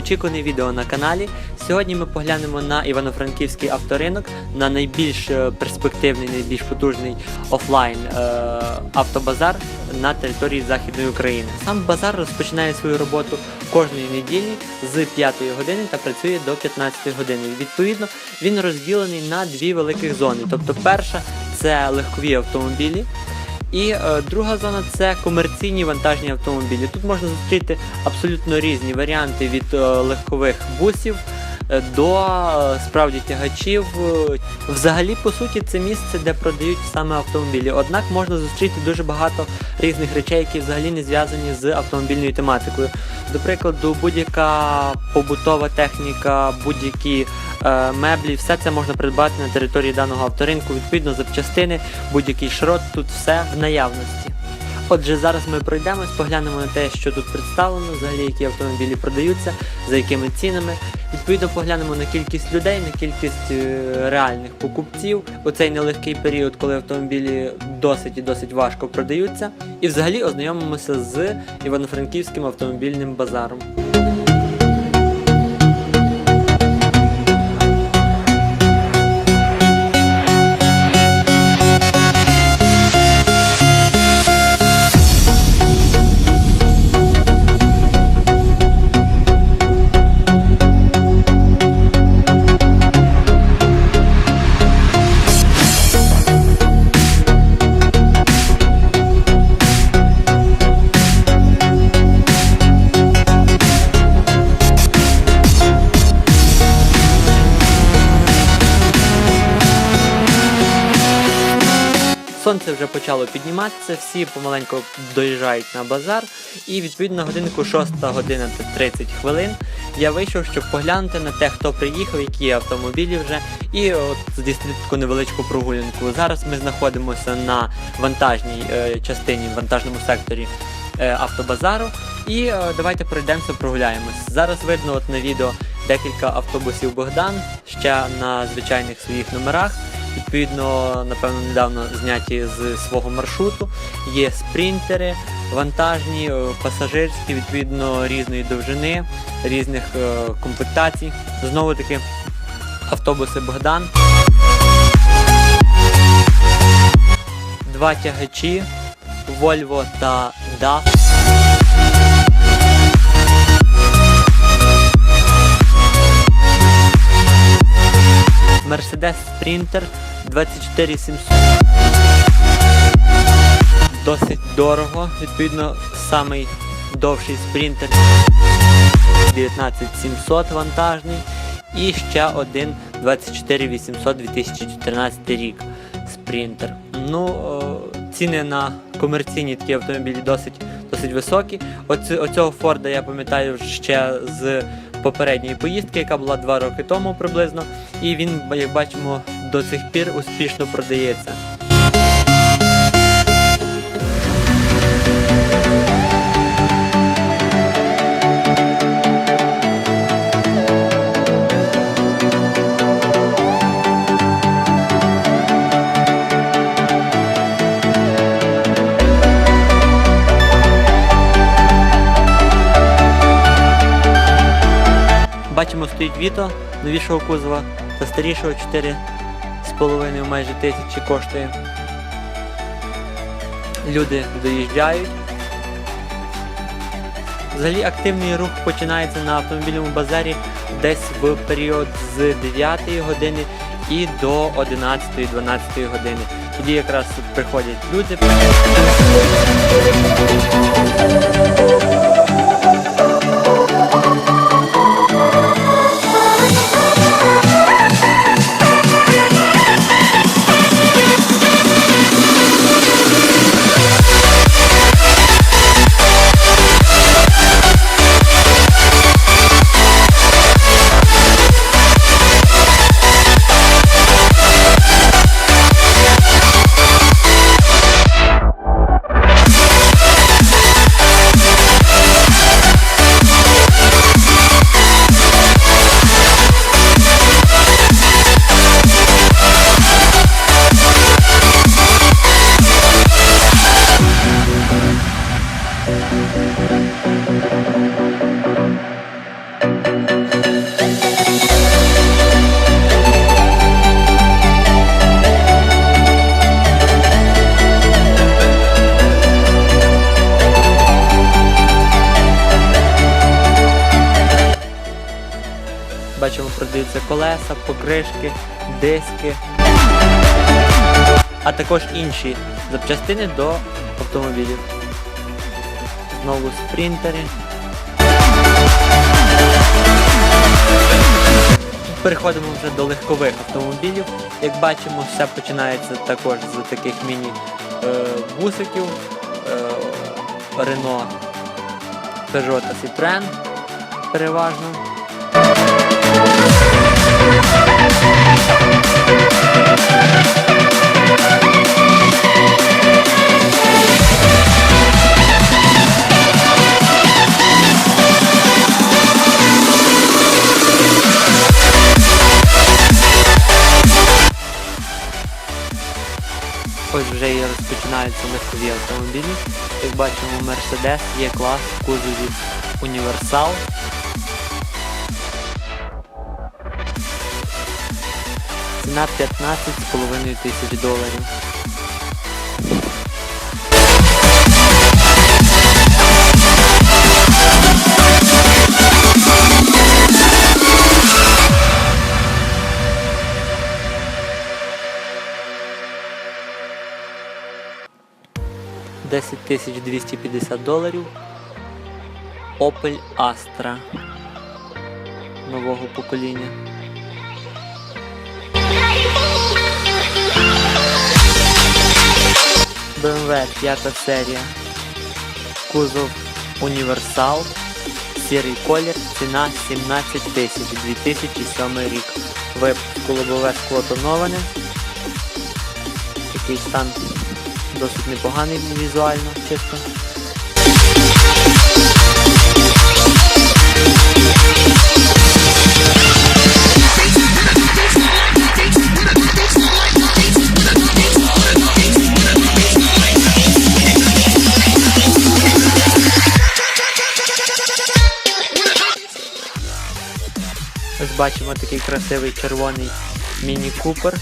Довгоочікуване відео на каналі. Сьогодні ми поглянемо на Івано-Франківський авторинок, на найбільш е, перспективний, найбільш потужний офлайн е, автобазар на території Західної України. Сам базар розпочинає свою роботу кожної неділі з 5 години та працює до 15 години. Відповідно, він розділений на дві великих зони. Тобто, перша це легкові автомобілі. І е, друга зона це комерційні вантажні автомобілі. Тут можна зустріти абсолютно різні варіанти від е, легкових бусів е, до е, справді тягачів. Е, Взагалі, по суті, це місце, де продають саме автомобілі. Однак можна зустріти дуже багато різних речей, які взагалі не зв'язані з автомобільною тематикою. До прикладу, будь-яка побутова техніка, будь-які меблі, все це можна придбати на території даного авторинку. Відповідно, запчастини, будь-який шрот, тут все в наявності. Отже, зараз ми пройдемось, поглянемо на те, що тут представлено, взагалі які автомобілі продаються, за якими цінами. Відповідно, поглянемо на кількість людей, на кількість е, реальних покупців у цей нелегкий період, коли автомобілі досить і досить важко продаються. І взагалі ознайомимося з Івано-Франківським автомобільним базаром. Сонце вже почало підніматися, всі помаленьку доїжджають на базар, і відповідно годинку 6 година та 30 хвилин я вийшов, щоб поглянути на те, хто приїхав, які автомобілі вже, і от здійснити таку невеличку прогулянку. Зараз ми знаходимося на вантажній е, частині, вантажному секторі е, автобазару. І е, давайте пройдемося, прогуляємось. Зараз видно от на відео декілька автобусів Богдан ще на звичайних своїх номерах. Відповідно, напевно, недавно зняті з свого маршруту. Є спринтери, вантажні, е, пасажирські, відповідно, різної довжини, різних е, комплектацій. Знову таки автобуси Богдан. Два тягачі Volvo та DAF. Sprinter 24700. Досить дорого, відповідно, самий довший спринтер 19700 вантажний. І ще один 24800 2014 рік спринтер. Ну, ціни на комерційні такі автомобілі досить, досить високі. Оці, оцього Форда я пам'ятаю ще з попередньої поїздки, яка була два роки тому приблизно. І він, як бачимо, до цих пір успішно продається. Віто новішого кузова та старішого 4,5 майже тисячі коштує. Люди доїжджають. Взагалі активний рух починається на автомобільному базарі десь в період з 9 години і до 11-12 години. Тоді якраз приходять люди. Продаються колеса, покришки, диски, а також інші запчастини до автомобілів. Знову спринтери. Переходимо вже до легкових автомобілів. Як бачимо, все починається також з таких міні-бусиків Renault, Peugeot та Citroën переважно. Легкові автомобілі. Як бачимо, Mercedes є клас в кузові універсал. Ціна 15,5 тисяч доларів. Десять тисяч 250 доларів. Opel Astra нового покоління. BMW 5 серія. Кузов Універсал. Сірий колір. Ціна 17 тисяч 2007 рік. Випуску лобове скло тоноване. Такий стан досить непоганий візуально, чисто. Ось бачимо такий красивий червоний міні-купер.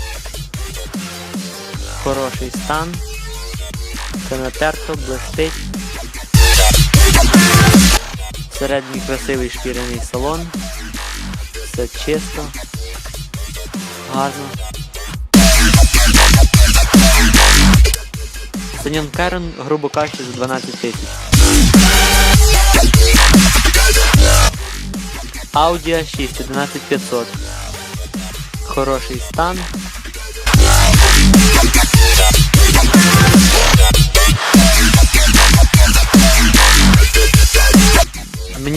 Хороший стан. Все натерто, блистить. Всередині красивий шкіряний салон. Все чисто, гарно. Саньон Керон, грубо кажучи, за 12 тисяч. Audi A6 11500. Хороший стан.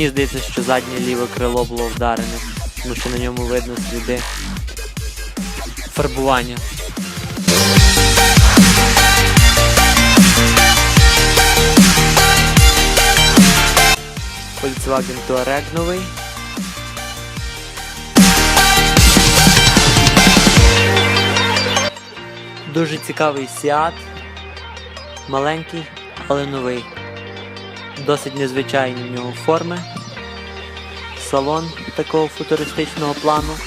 Мені здається, що заднє ліве крило було вдарене, тому що на ньому видно сліди фарбування. Volkswagen Touareg новий. Дуже цікавий Seat. Маленький, але новий. Досить незвичайні в нього форми. Салон такого футуристичного плану.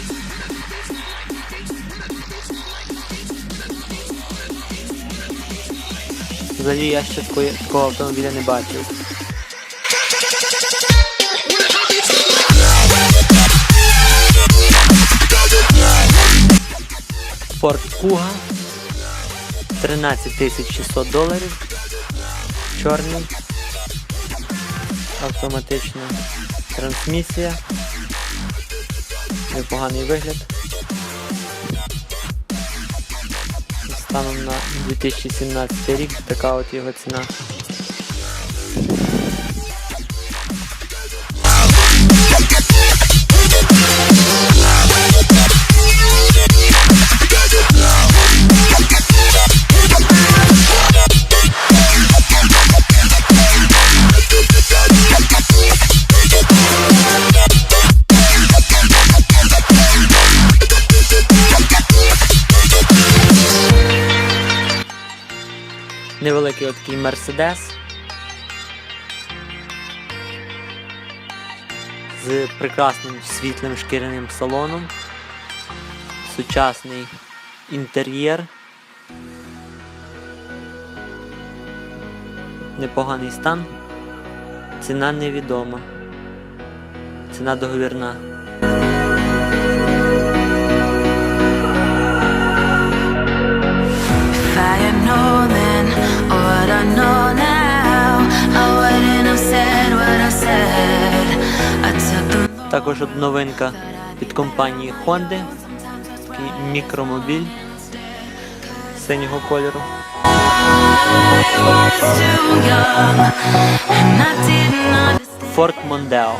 Взагалі я ще такого автомобіля не бачив. Ford Kuga 13 600 доларів. Чорний. Автоматична трансмісія. Непоганий вигляд. Станом на 2017 рік така от його ціна. От такий Мерседес. З прекрасним світлим шкіряним салоном. Сучасний інтер'єр. Непоганий стан. Ціна невідома. Ціна договірна. Також новинка від компанії Honda. Такий мікромобіль синього кольору. Ford Mondeo.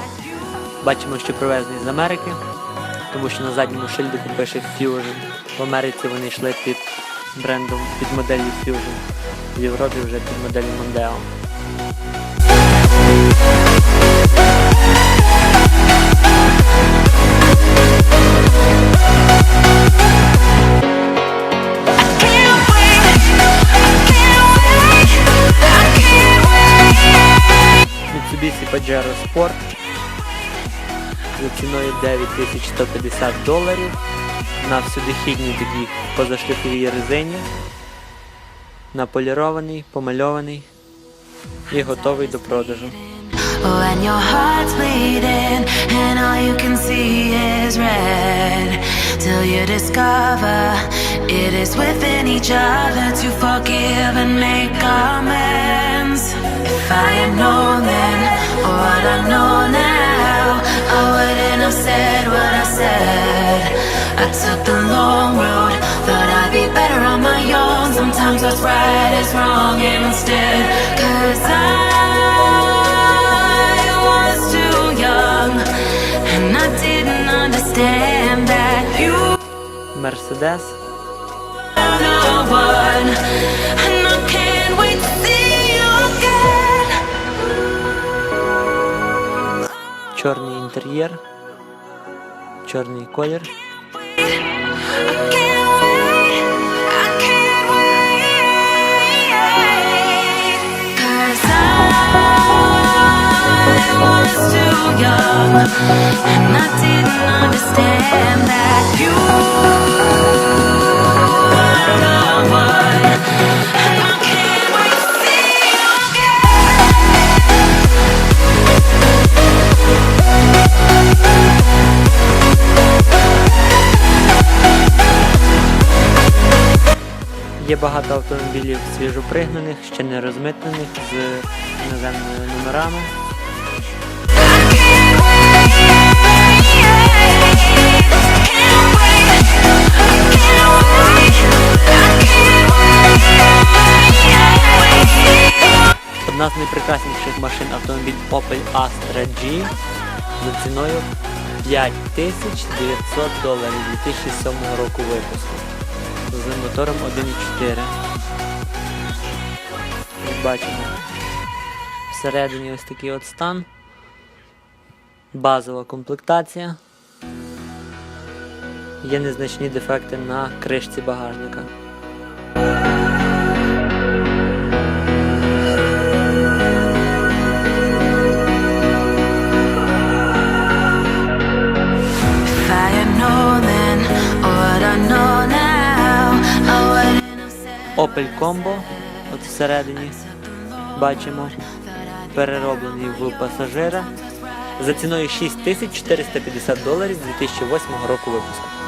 Бачимо, що привезений з Америки, тому що на задньому шильдику пише Fusion. В Америці вони йшли під брендом, під моделлю Fusion. В Європі вже під моделлю Mondeo. Mitsubishi Pajero Sport за ціною 9150 доларів на всюдихідній такій позашліфовій резині. Наполірований, помальований і готовий до продажу. When your heart's bleeding and all you can see is red. Till you discover it is within each other to forgive and make amends. If I had known then what I know now I wouldn't have said what I said. I took the long road, thought I'd be better on my own. Sometimes what's right is wrong and instead again. чорний інтер'єр, чорний колір. Є багато автомобілів свіжопригнаних, ще не розмитнених з іноземними номерами. Одна з найпрекрасніших машин автомобіль Opel Astra G за ціною 5900 доларів 2007 року випуску з мотором 1.4. Як бачимо, всередині ось такий от стан. Базова комплектація. Є незначні дефекти на кришці багажника. Opel Combo от всередині бачимо перероблений в пасажира за ціною 6450 доларів 2008 року випуску.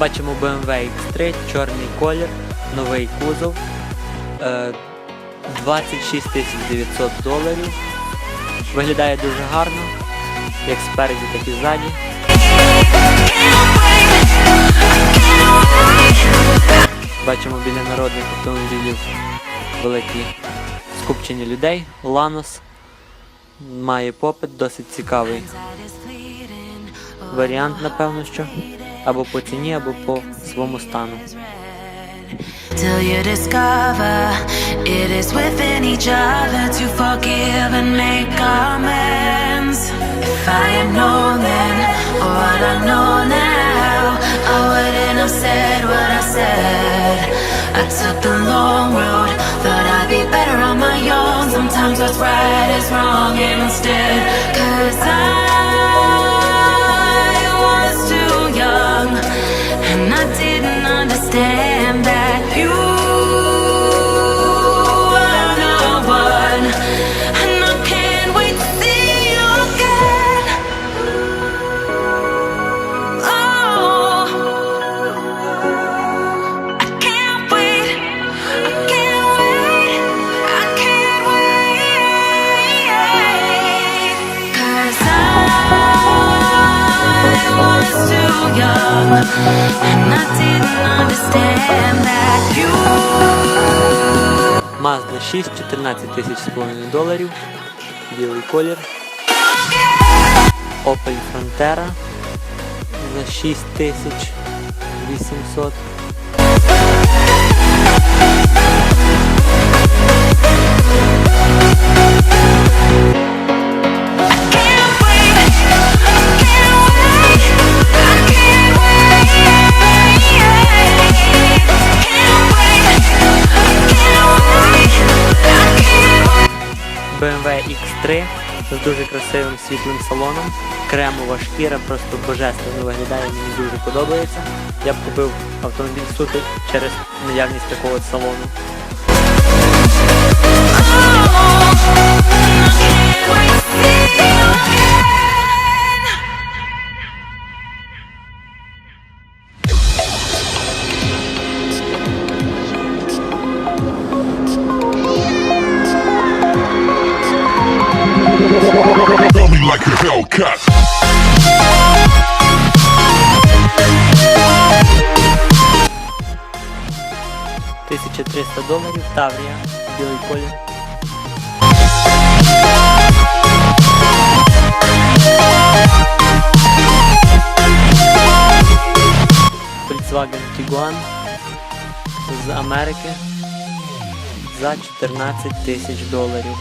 Бачимо BMW X3, чорний колір, новий кузов. е, 26 900 доларів. Виглядає дуже гарно, як спереді, так і ззаді. Бачимо біля народних автомобілів великі скупчення людей. Ланос має попит, досить цікавий варіант, напевно, що або по ціні, або по своєму стану. It is within each other to forgive and make amends. If I had known then what I know now, I wouldn't have said what I said. I took the long road, thought I'd be better on my own. Sometimes what's right is wrong instead. Cause I was too young and I didn't understand 6, 14 тисяч з половиною доларів. Білий колір. Opel Frontera за 6 тисяч 800. Can't BMW X3 з дуже красивим світлим салоном. Кремова шкіра просто божественно виглядає, мені дуже подобається. Я б купив автомобіль суто через наявність такого салону. Feel доларів, Таврія, білий колір. Volkswagen Tiguan з Америки за 14 тисяч доларів.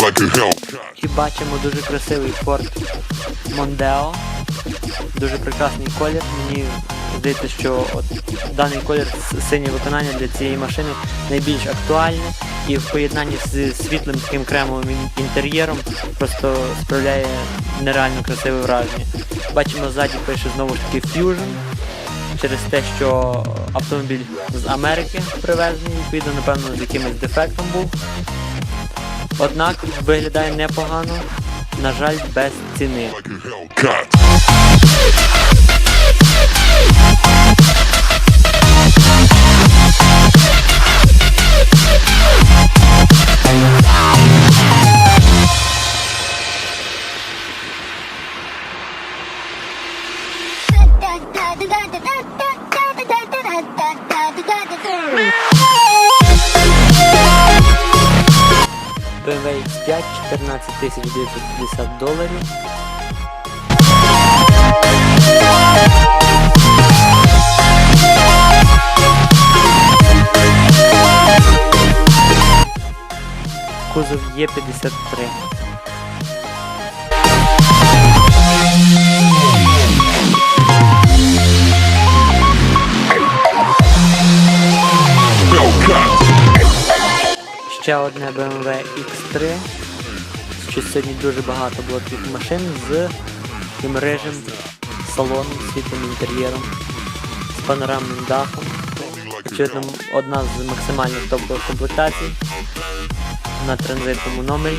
Like a Hellcat. І бачимо дуже красивий Ford Mondeo. Дуже прекрасний колір. Мені здається, що от даний колір синє виконання для цієї машини найбільш актуальне і в поєднанні з світлим таким кремовим інтер'єром просто справляє нереально красиве враження. Бачимо ззаді пише знову ж таки Fusion через те, що автомобіль з Америки привезений, відповідно, напевно, з якимось дефектом був. Однак виглядає непогано, на жаль, без ціни. BMW X5 14 950 доларів. Кузов Е53. Ще одне BMW X3. Щось сьогодні дуже багато було таких машин з таким режим салоном, світлим інтер'єром, з панорамним дахом. Очевидно, одна з максимальних топових комплектацій на транзитному номері.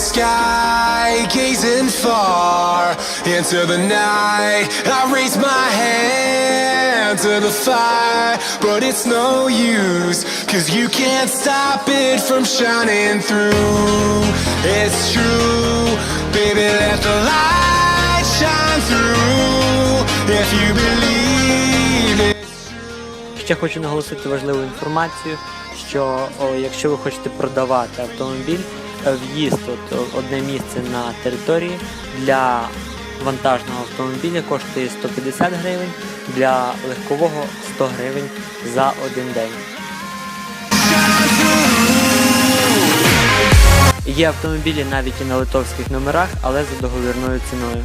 sky, gazing far into the night. I raise my hand to the fire, but it's no use, cause you can't stop it from shining through. It's true, baby, let the light shine through. If you believe it. Ще хочу наголосити важливу інформацію, що о, якщо ви хочете продавати автомобіль, е, в'їзд одне місце на території для вантажного автомобіля коштує 150 гривень, для легкового 100 гривень за один день. Є автомобілі навіть і на литовських номерах, але за договірною ціною.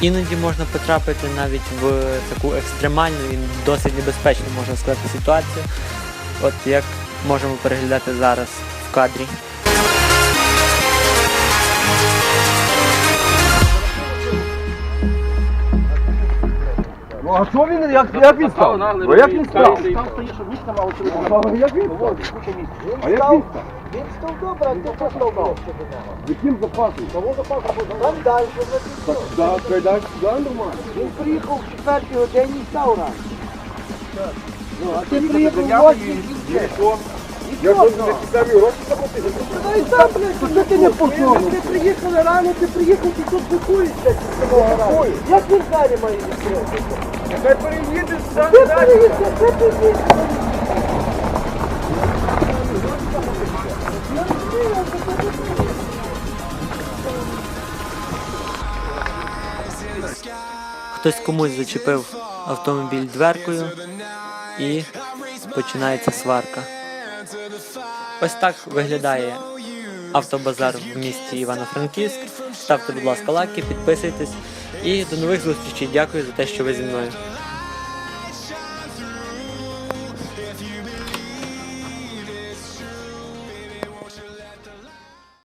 Іноді можна потрапити навіть в таку екстремальну і досить небезпечну, можна сказати, ситуацію. От як можемо переглядати зараз в кадрі. А що він, як, як він став? Ну як він став? Там стоїть, щоб місце мало А як він став? А як він став? Він став добре, а ти що став? Яким запасом? Того запасу там далі, Так, да, кайдан сюди нормально. Він приїхав в четвертій годині і став рано. Ну, а ти приїхав в восьмій і все. Я що, не кидав гроші заплатити? Та й сам, блядь, куди ти не пішов? Ти приїхали рано, ти приїхав, ти тут бикуєшся. Як він далі має відкрити? Хай переїдеш сам далі. Хтось комусь зачепив автомобіль дверкою і починається сварка. Ось так виглядає автобазар в місті Івано-Франківськ. Ставте, будь ласка, лайки, підписуйтесь і до нових зустрічей. Дякую за те, що ви зі мною.